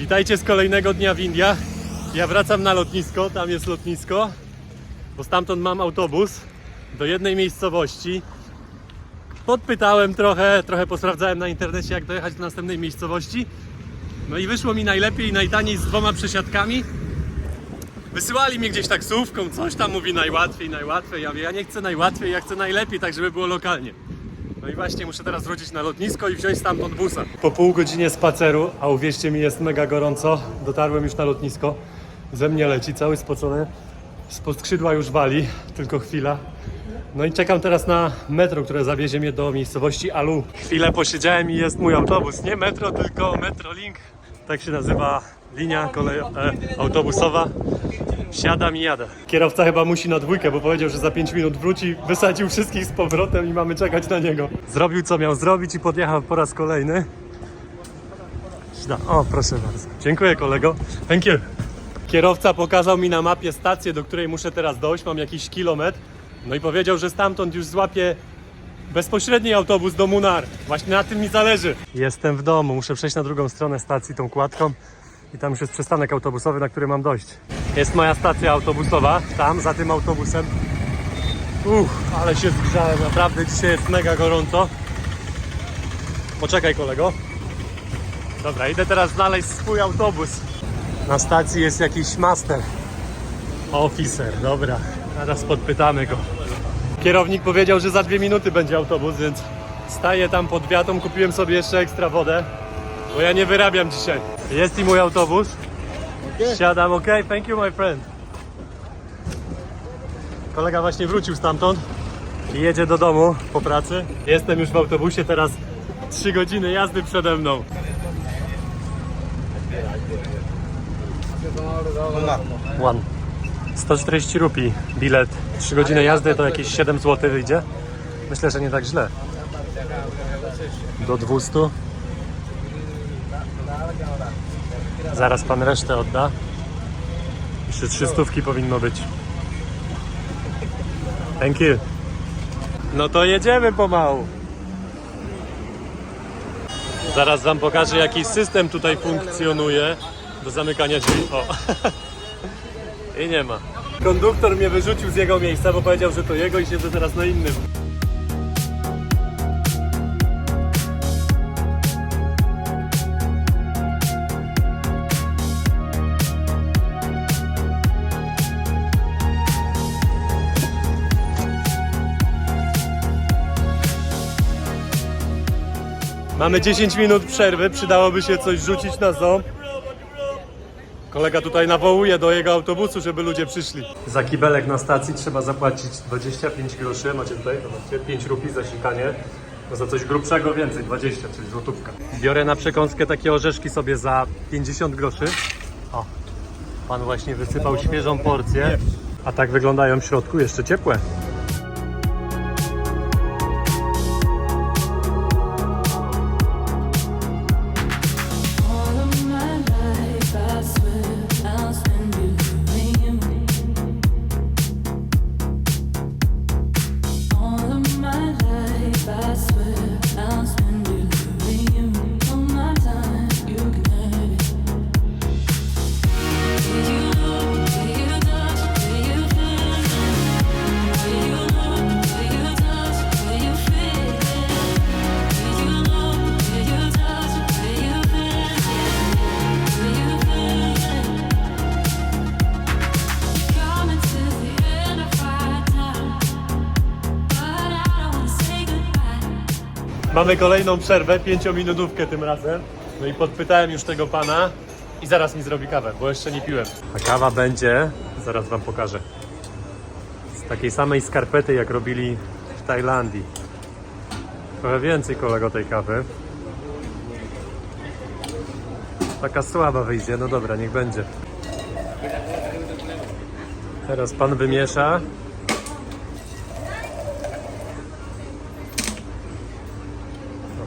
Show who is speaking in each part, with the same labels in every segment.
Speaker 1: Witajcie z kolejnego dnia w Indiach. Ja wracam na lotnisko, tam jest lotnisko, bo stamtąd mam autobus do jednej miejscowości. Podpytałem trochę, trochę posprawdzałem na internecie, jak dojechać do następnej miejscowości. No i wyszło mi najlepiej najtaniej z dwoma przesiadkami. Wysyłali mnie gdzieś taksówką, coś tam mówi najłatwiej, najłatwiej. Ja mówię, ja nie chcę najłatwiej, ja chcę najlepiej, tak żeby było lokalnie. No i właśnie muszę teraz wrócić na lotnisko i wziąć stamtąd busa. Po pół godzinie spaceru, a uwierzcie mi, jest mega gorąco, dotarłem już na lotnisko. Ze mnie leci, cały spocony. Spod skrzydła już wali, tylko chwila. No i czekam teraz na metro, które zawiezie mnie do miejscowości Alu. Chwilę posiedziałem i jest mój autobus. Nie metro, tylko Metrolink. Tak się nazywa linia kolej e, autobusowa. Wsiadam i jadę. Kierowca chyba musi na dwójkę, bo powiedział, że za 5 minut wróci, wysadził wszystkich z powrotem i mamy czekać na niego. Zrobił co miał zrobić i podjechał po raz kolejny. O, proszę bardzo. Dziękuję kolego. Thank you. Kierowca pokazał mi na mapie stację, do której muszę teraz dojść. Mam jakiś kilometr. No i powiedział, że stamtąd już złapię bezpośredni autobus do Munar. Właśnie na tym mi zależy. Jestem w domu. Muszę przejść na drugą stronę stacji tą kładką. I tam już jest przystanek autobusowy, na który mam dojść. Jest moja stacja autobusowa, tam za tym autobusem. Uff, ale się zgrzałem, naprawdę dzisiaj jest mega gorąco. Poczekaj kolego. Dobra, idę teraz znaleźć swój autobus. Na stacji jest jakiś master. Officer, dobra. Teraz podpytamy go. Kierownik powiedział, że za dwie minuty będzie autobus, więc staję tam pod wiatą, kupiłem sobie jeszcze ekstra wodę, bo ja nie wyrabiam dzisiaj. Jest i mój autobus. Siadam, ok, thank you my friend. Kolega właśnie wrócił stamtąd i jedzie do domu po pracy. Jestem już w autobusie, teraz 3 godziny jazdy przede mną. One. 140 rupii bilet. 3 godziny jazdy to jakieś 7 zł wyjdzie. Myślę, że nie tak źle. Do 200. Zaraz pan resztę odda. Jeszcze 300 powinno być. Thank you. No to jedziemy pomału. Zaraz wam pokażę jaki system tutaj funkcjonuje do zamykania drzwi. O. I nie ma. Konduktor mnie wyrzucił z jego miejsca, bo powiedział, że to jego i siedzę teraz na innym. Mamy 10 minut przerwy, przydałoby się coś rzucić na ząb. Kolega tutaj nawołuje do jego autobusu, żeby ludzie przyszli. Za kibelek na stacji trzeba zapłacić 25 groszy, macie tutaj, macie 5 rupii za sikanie. No za coś grubszego więcej, 20, czyli złotówka. Biorę na przekąskę takie orzeszki sobie za 50 groszy. O, pan właśnie wysypał świeżą porcję. A tak wyglądają w środku, jeszcze ciepłe. Mamy kolejną przerwę, pięciominutówkę tym razem. No i podpytałem już tego pana i zaraz mi zrobi kawę, bo jeszcze nie piłem. A kawa będzie, zaraz wam pokażę, z takiej samej skarpety jak robili w Tajlandii. Trochę więcej kolego tej kawy. Taka słaba wyjdzie, no dobra, niech będzie. Teraz pan wymiesza.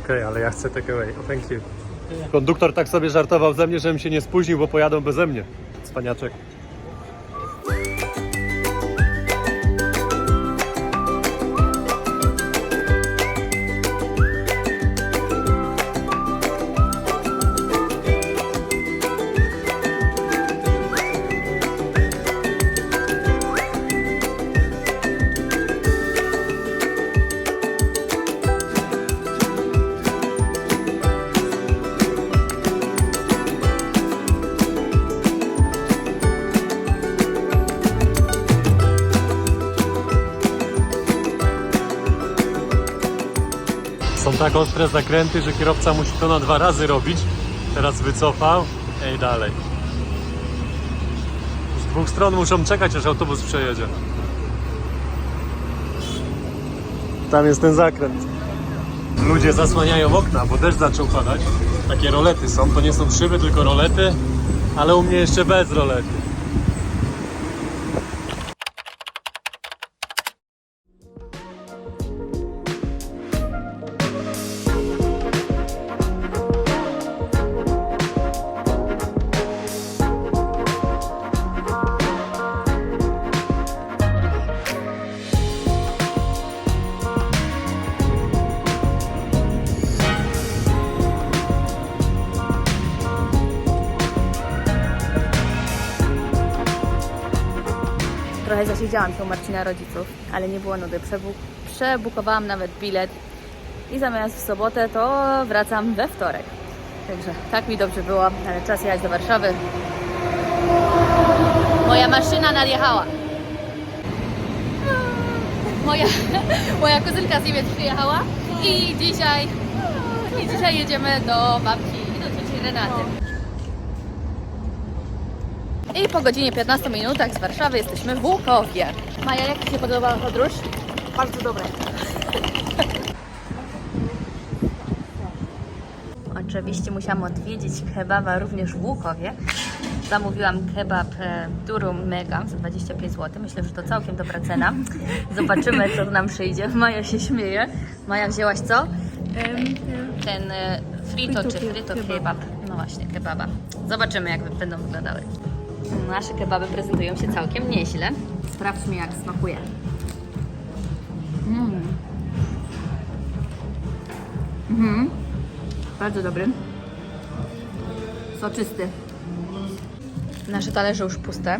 Speaker 1: Okej, ale ja chcę takeaway. Oh, thank you. Konduktor tak sobie żartował ze mnie, żebym się nie spóźnił, bo pojadą beze mnie. Tak ostre zakręty, że kierowca musi to na dwa razy robić. Teraz wycofał. Ej, dalej. Z dwóch stron muszą czekać, aż autobus przejedzie. Tam jest ten zakręt. Ludzie zasłaniają okna, bo deszcz zaczął padać. Takie rolety są, to nie są szyby, tylko rolety, ale u mnie jeszcze bez rolety.
Speaker 2: Zasiedziałam się u Marcina rodziców, ale nie było nudy. Przebu- przebukowałam nawet bilet i zamiast w sobotę to wracam we wtorek. Także tak mi dobrze było, ale czas jechać do Warszawy. Moja maszyna nadjechała. Moja, moja kuzynka z Niemiec przyjechała i dzisiaj, i dzisiaj jedziemy do babci i do cioci Renaty. I po godzinie 15 minutach z Warszawy jesteśmy w Łukowie. Maja, jak Ci się podobała podróż? Bardzo dobre. Oczywiście musiałam odwiedzić kebaba również w Łukowie. Zamówiłam kebab e, Durum Mega za 25 zł. Myślę, że to całkiem dobra cena. Zobaczymy, co nam przyjdzie. Maja się śmieje. Maja, wzięłaś co? Ten e, frito czy frito kebab. No właśnie, kebaba. Zobaczymy, jak będą wyglądały. Nasze kebaby prezentują się całkiem nieźle. Sprawdźmy, jak smakuje. Mm. Mhm. Bardzo dobry. Soczysty. Nasze talerze już puste,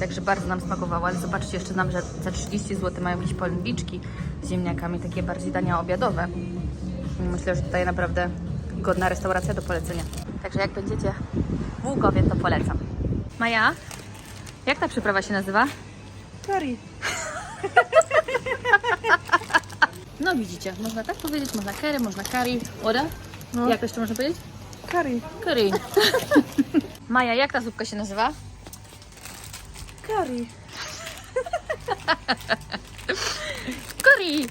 Speaker 2: także bardzo nam smakowało, ale zobaczcie jeszcze nam, że za 30 zł mają jakieś polędwiczki z ziemniakami, takie bardziej dania obiadowe. Myślę, że tutaj naprawdę godna restauracja do polecenia. Także jak będziecie w Łukowie, to polecam. Maja, jak ta przyprawa się nazywa?
Speaker 3: Curry.
Speaker 2: No widzicie, można tak powiedzieć, można curry, można curry. Oda?
Speaker 3: No.
Speaker 2: Jak jeszcze można powiedzieć?
Speaker 3: Curry.
Speaker 2: Curry. Maja, jak ta zupka się nazywa?
Speaker 3: Curry.
Speaker 2: Curry!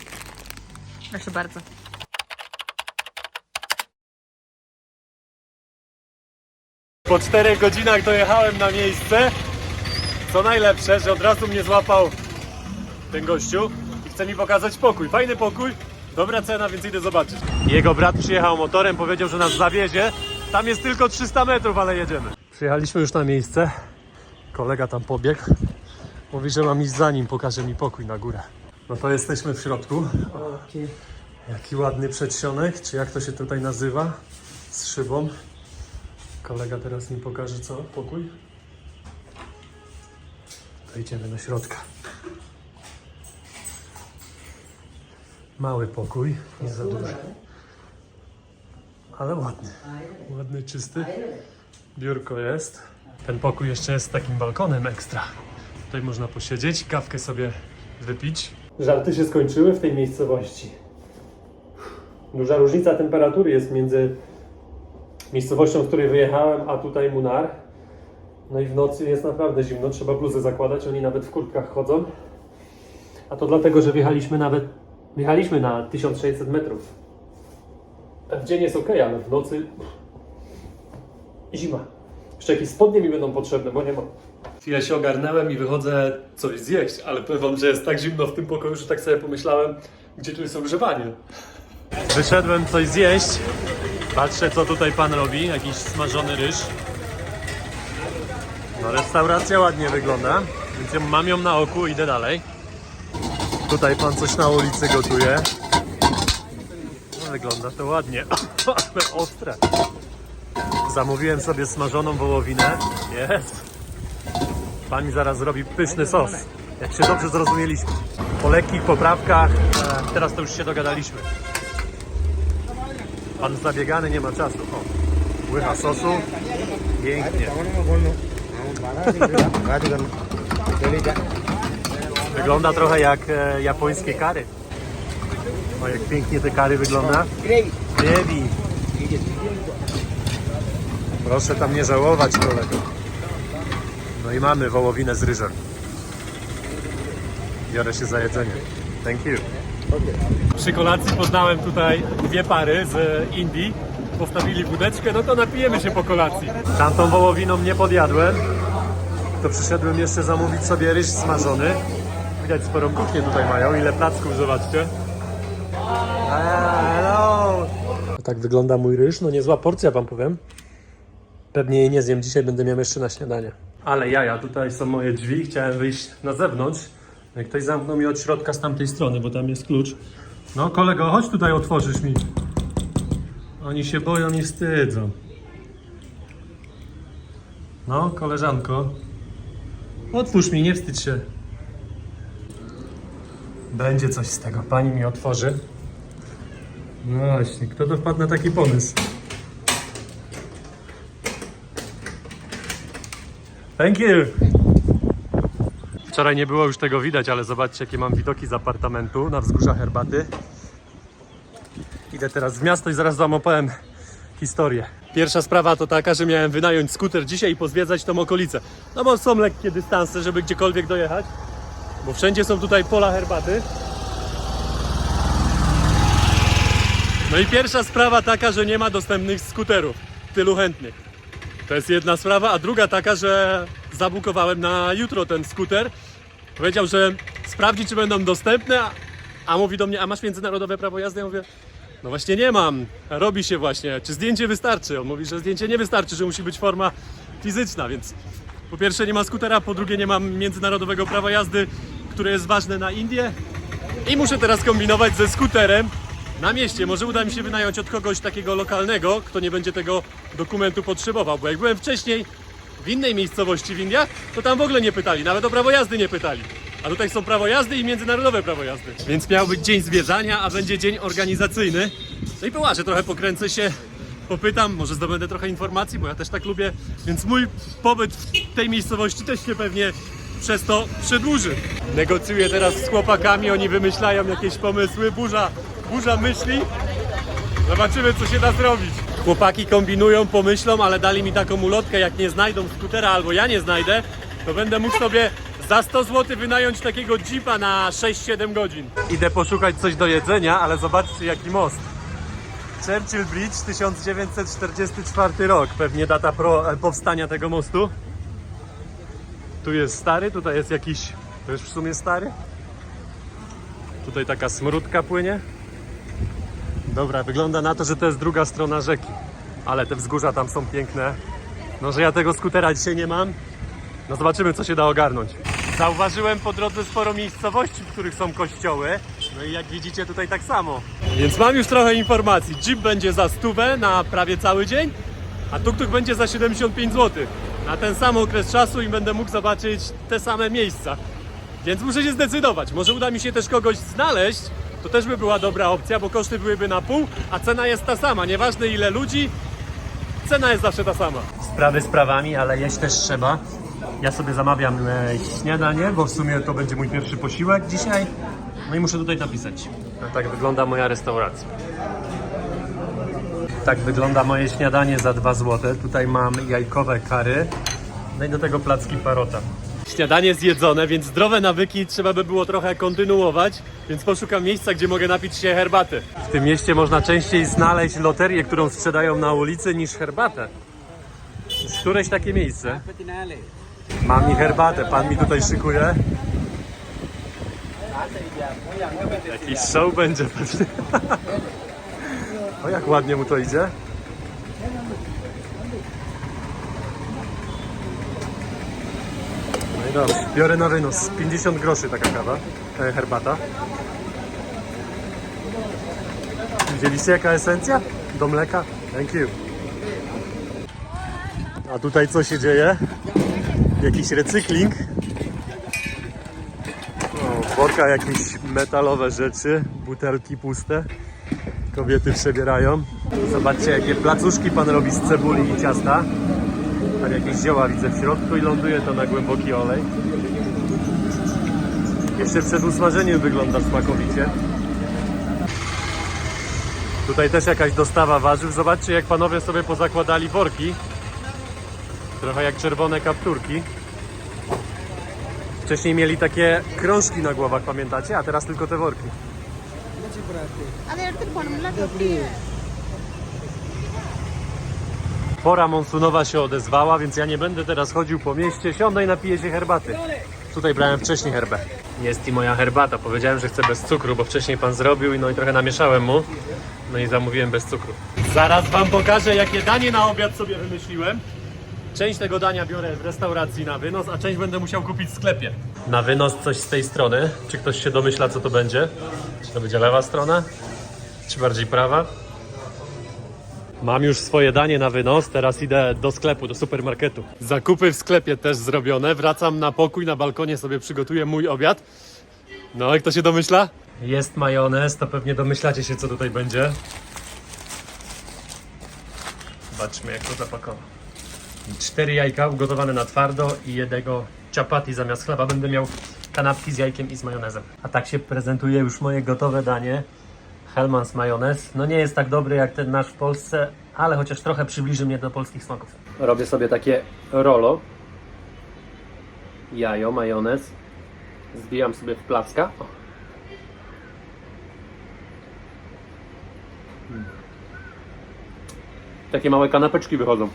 Speaker 2: Proszę bardzo.
Speaker 1: Po czterech godzinach dojechałem na miejsce. Co najlepsze, że od razu mnie złapał ten gościu i chce mi pokazać pokój. Fajny pokój, dobra cena, więc idę zobaczyć. Jego brat przyjechał motorem, powiedział, że nas zawiezie. Tam jest tylko 300 metrów, ale jedziemy. Przyjechaliśmy już na miejsce. Kolega tam pobiegł. Mówi, że mam iść za nim, pokaże mi pokój na górę. No to jesteśmy w środku. Jaki ładny przedsionek, czy jak to się tutaj nazywa, z szybą. Kolega teraz mi pokaże co? Pokój? To idziemy do środka. Mały pokój, nie za duży. Ale ładny. Ładny, czysty. Biurko jest. Ten pokój jeszcze jest z takim balkonem ekstra. Tutaj można posiedzieć, kawkę sobie wypić. Żarty się skończyły w tej miejscowości. Duża różnica temperatury jest między miejscowością, z której wyjechałem, a tutaj Munar. No i w nocy jest naprawdę zimno, trzeba bluzę zakładać, oni nawet w kurtkach chodzą. A to dlatego, że wjechaliśmy nawet, wjechaliśmy na 1600 metrów. W dzień jest ok, ale w nocy zima. Jeszcze jakieś spodnie mi będą potrzebne, bo nie mam. Chwilę się ogarnęłem i wychodzę coś zjeść, ale powiem wam, że jest tak zimno w tym pokoju, że tak sobie pomyślałem, gdzie tu jest ogrzewanie. Wyszedłem coś zjeść. Patrzę, co tutaj pan robi. Jakiś smażony ryż. No, restauracja ładnie wygląda, więc mam ją na oku, idę dalej. Tutaj pan coś na ulicy gotuje. No, wygląda to ładnie, ale ostre. Zamówiłem sobie smażoną wołowinę. Jest. Pan mi zaraz zrobi pyszny sos. Jak się dobrze zrozumieliśmy. Po lekkich poprawkach, e, teraz to już się dogadaliśmy. Pan zabiegany nie ma czasu. O, łycha sosu. Pięknie. Wygląda trochę jak e, japońskie kary. O, jak pięknie te kary wygląda.
Speaker 3: Gravy.
Speaker 1: Proszę tam nie żałować, kolego. No i mamy wołowinę z ryżem. Biorę się za jedzenie. Thank you. Przy kolacji poznałem tutaj dwie pary z Indii. Postawili wódeczkę, no to napijemy się po kolacji. Tamtą wołowiną nie podjadłem. To przyszedłem jeszcze zamówić sobie ryż smażony. Widać sporą kuchnię tutaj mają. Ile placków, zobaczcie. Hello! Tak wygląda mój ryż. No niezła porcja wam powiem. Pewnie jej nie zjem. Dzisiaj będę miał jeszcze na śniadanie. Ale jaja, tutaj są moje drzwi. Chciałem wyjść na zewnątrz. I ktoś zamknął mi od środka z tamtej strony, bo tam jest klucz. No kolego, chodź tutaj otworzysz mi. Oni się boją i wstydzą. No, koleżanko. Otwórz mi, nie wstydź się. Będzie coś z tego. Pani mi otworzy. No właśnie, kto to wpadł na taki pomysł? Thank you! Wczoraj nie było już tego widać, ale zobaczcie jakie mam widoki z apartamentu na wzgórza herbaty. Idę teraz w miasto i zaraz wam opowiem historię. Pierwsza sprawa to taka, że miałem wynająć skuter dzisiaj i pozwiedzać tą okolicę. No bo są lekkie dystanse, żeby gdziekolwiek dojechać. Bo wszędzie są tutaj pola herbaty. No i pierwsza sprawa taka, że nie ma dostępnych skuterów. Tylu chętnych. To jest jedna sprawa, a druga taka, że zabukowałem na jutro ten skuter. Powiedział, że sprawdzi, czy będą dostępne, a- mówi do mnie, a masz międzynarodowe prawo jazdy? Ja mówię, no właśnie nie mam. Robi się właśnie. Czy zdjęcie wystarczy? On mówi, że zdjęcie nie wystarczy, że musi być forma fizyczna, więc po pierwsze nie ma skutera, po drugie nie mam międzynarodowego prawa jazdy, które jest ważne na Indię. I muszę teraz kombinować ze skuterem na mieście. Może uda mi się wynająć od kogoś takiego lokalnego, kto nie będzie tego dokumentu potrzebował. Bo jak byłem wcześniej w innej miejscowości w Indiach, to tam w ogóle nie pytali, nawet o prawo jazdy nie pytali. A tutaj są prawo jazdy i międzynarodowe prawo jazdy. Więc miał być dzień zwierzania, a będzie dzień organizacyjny. No i połażę trochę, pokręcę się, popytam, może zdobędę trochę informacji, bo ja też tak lubię. Więc mój pobyt w tej miejscowości też się pewnie przez to przedłuży. Negocjuję teraz z chłopakami, oni wymyślają jakieś pomysły, burza, burza myśli. Zobaczymy, co się da zrobić. Chłopaki kombinują, pomyślą, ale dali mi taką ulotkę, jak nie znajdą skutera albo ja nie znajdę, to będę mógł sobie za 100 zł wynająć takiego jeepa na 6-7 godzin. Idę poszukać coś do jedzenia, ale zobaczcie jaki most. Churchill Bridge 1944 rok, pewnie data pro, e, powstania tego mostu. Tu jest stary, tutaj jest jakiś, już w sumie stary. Tutaj taka smródka płynie. Dobra, wygląda na to, że to jest druga strona rzeki. Ale te wzgórza tam są piękne. No, że ja tego skutera dzisiaj nie mam. No zobaczymy, co się da ogarnąć. Zauważyłem po drodze sporo miejscowości, w których są kościoły. No i jak widzicie tutaj tak samo. Więc mam już trochę informacji. Jeep będzie za stówę na prawie cały dzień, a tuk-tuk będzie za 75 zł. Na ten sam okres czasu i będę mógł zobaczyć te same miejsca. Więc muszę się zdecydować. Może uda mi się też kogoś znaleźć. To też by była dobra opcja, bo koszty byłyby na pół, a cena jest ta sama. Nieważne ile ludzi, cena jest zawsze ta sama. Sprawy sprawami, ale jeść też trzeba. Ja sobie zamawiam e, śniadanie, bo w sumie to będzie mój pierwszy posiłek dzisiaj. No i muszę tutaj napisać. A tak wygląda moja restauracja. Tak wygląda moje śniadanie za 2 zł. Tutaj mam jajkowe kary, no i do tego placki parota. Śniadanie zjedzone, więc zdrowe nawyki trzeba by było trochę kontynuować, więc poszukam miejsca, gdzie mogę napić się herbaty. W tym mieście można częściej znaleźć loterię, którą sprzedają na ulicy, niż herbatę. Jest któreś takie miejsce. Mam mi herbatę, pan mi tutaj szykuje. Jakiś show będzie pewnie. O jak ładnie mu to idzie. Dobrze. Biorę na wynos. 50 groszy taka kawa, e, herbata. Widzieliście jaka esencja? Do mleka? Thank you. A tutaj co się dzieje? Jakiś recykling. O, w workach jakieś metalowe rzeczy, butelki puste. Kobiety przebierają. Zobaczcie, jakie placuszki pan robi z cebuli i ciasta. Tam jakieś zioła widzę w środku i ląduje to na głęboki olej. Jeszcze przed usmażeniem wygląda smakowicie. Tutaj też jakaś dostawa warzyw. Zobaczcie, jak panowie sobie pozakładali worki. Trochę jak czerwone kapturki. Wcześniej mieli takie krążki na głowach, pamiętacie? A teraz tylko te worki.
Speaker 3: Ale tylko
Speaker 1: Pora monsunowa się odezwała, więc ja nie będę teraz chodził po mieście. Siądę i napiję się herbaty. Tutaj brałem wcześniej herbę. Jest i moja herbata. Powiedziałem, że chcę bez cukru, bo wcześniej pan zrobił i no i trochę namieszałem mu. No i zamówiłem bez cukru. Zaraz wam pokażę, jakie danie na obiad sobie wymyśliłem. Część tego dania biorę w restauracji na wynos, a część będę musiał kupić w sklepie. Na wynos coś z tej strony. Czy ktoś się domyśla, co to będzie? Czy to będzie lewa strona? Czy bardziej prawa? Mam już swoje danie na wynos, teraz idę do sklepu, do supermarketu. Zakupy w sklepie też zrobione, wracam na pokój, na balkonie sobie przygotuję mój obiad. No, jak to się domyśla? Jest majonez, to pewnie domyślacie się, co tutaj będzie. Zobaczmy, jak to zapakował. Cztery jajka ugotowane na twardo i jednego chapati zamiast chleba. Będę miał kanapki z jajkiem i z majonezem. A tak się prezentuje już moje gotowe danie. Hellmann's majonez. No nie jest tak dobry jak ten nasz w Polsce, ale chociaż trochę przybliży mnie do polskich smaków. Robię sobie takie rolo. Jajo, majonez. Zbijam sobie w placka. O. Mm. Takie małe kanapeczki wychodzą.